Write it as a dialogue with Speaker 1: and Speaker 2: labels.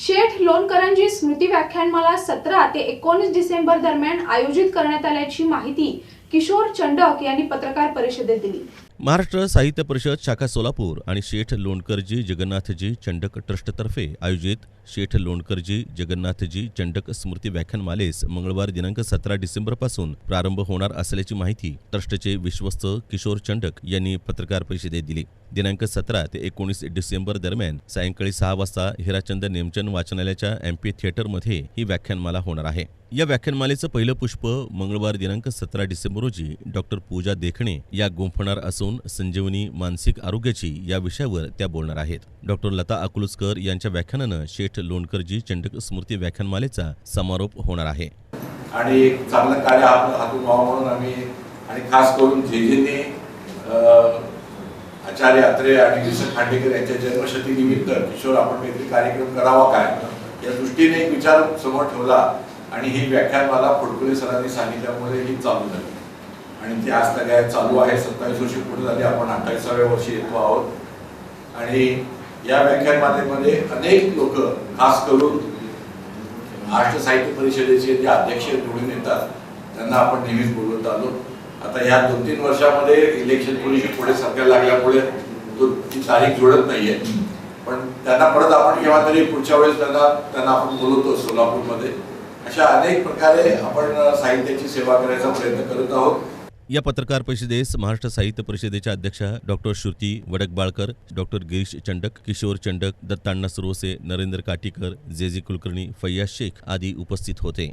Speaker 1: शेठ लोणकरांची स्मृती व्याख्यानमाला सतरा ते एकोणीस डिसेंबर दरम्यान आयोजित करण्यात आल्याची माहिती किशोर चंडक यांनी पत्रकार परिषदेत दिली.
Speaker 2: महाराष्ट्र साहित्य परिषद शाखा सोलापूर आणि शेठ लोणकरजी जगन्नाथजी चंडक ट्रस्टतर्फे आयोजित शेठ लोणकरजी जगन्नाथजी चंडक स्मृती व्याख्यानमालेस मंगळवार दिनांक सतरा डिसेंबरपासून प्रारंभ होणार असल्याची माहिती ट्रस्टचे विश्वस्त किशोर चंडक यांनी पत्रकार परिषदेत दिली. दिनांक सतरा ते एकोणीस डिसेंबर दरम्यान सायंकाळी सहा वाजता हिराचंद नेमचंद वाचनालयाच्या एम्पी थिएटरमध्ये ही व्याख्यानमाला होणार आहे. या व्याख्यानमालेचं पहिलं पुष्प मंगळवार दिनांक सतरा डिसेंबर रोजी डॉक्टर पूजा देखणे या गुंफणार असून संजीवनी मानसिक आरोग्याची या विषयावर त्या बोलणार आहेत. डॉक्टर लता अकलुसकर यांच्या व्याख्यानानं शेठ लोणकरजी चंडक स्मृती व्याख्यानमालेचा समारोप होणार आहे.
Speaker 3: आणि एक चांगलं कार्य हातून व्हावं म्हणून आम्ही आणि खास करून जेजेंनी आचार्य अत्रे आणि विसर खांडेकर यांच्या जन्मशती निमित्त किशोर आपण काहीतरी कार्यक्रम करावा काय? या दृष्टीने एक विचार समोर ठेवला आणि ही व्याख्यानमाला फडकुले सरांनी सांगितल्यामुळे ही चालू झाली. आणि ती आज काय चालू आहे सत्तावीस वर्षी पुढे झाली आपण अठ्ठावीसाव्या वर्षी येतो आहोत. आणि या व्याख्यानमालेमध्ये अनेक लोक खास करून महाराष्ट्र साहित्य परिषदेचे जे अध्यक्ष निवडून येतात त्यांना आपण नेहमीच बोलवत आलो. आता या दोन तीन वर्षामध्ये इलेक्शन थोडीशी पुढे सरकार लागल्यामुळे तो ती तारीख जुळत नाहीये. पण त्यांना परत आपण केव्हा तरी पुढच्या वेळेस त्यांना त्यांना आपण बोलवतो सोलापूरमध्ये. अशा अनेक प्रकारे आपण साहित्याची सेवा करायचा प्रयत्न करत आहोत.
Speaker 2: या पत्रकार परिषदेस महाराष्ट्र साहित्य परिषदेच्या अध्यक्षा doctor Shruti Vadakbalkar doctor Girish Chandak Kishor Chandak Dattanna Suravase Narendra Katikar J G Kulkarni Faiyaz Shaikh आदी उपस्थित होते.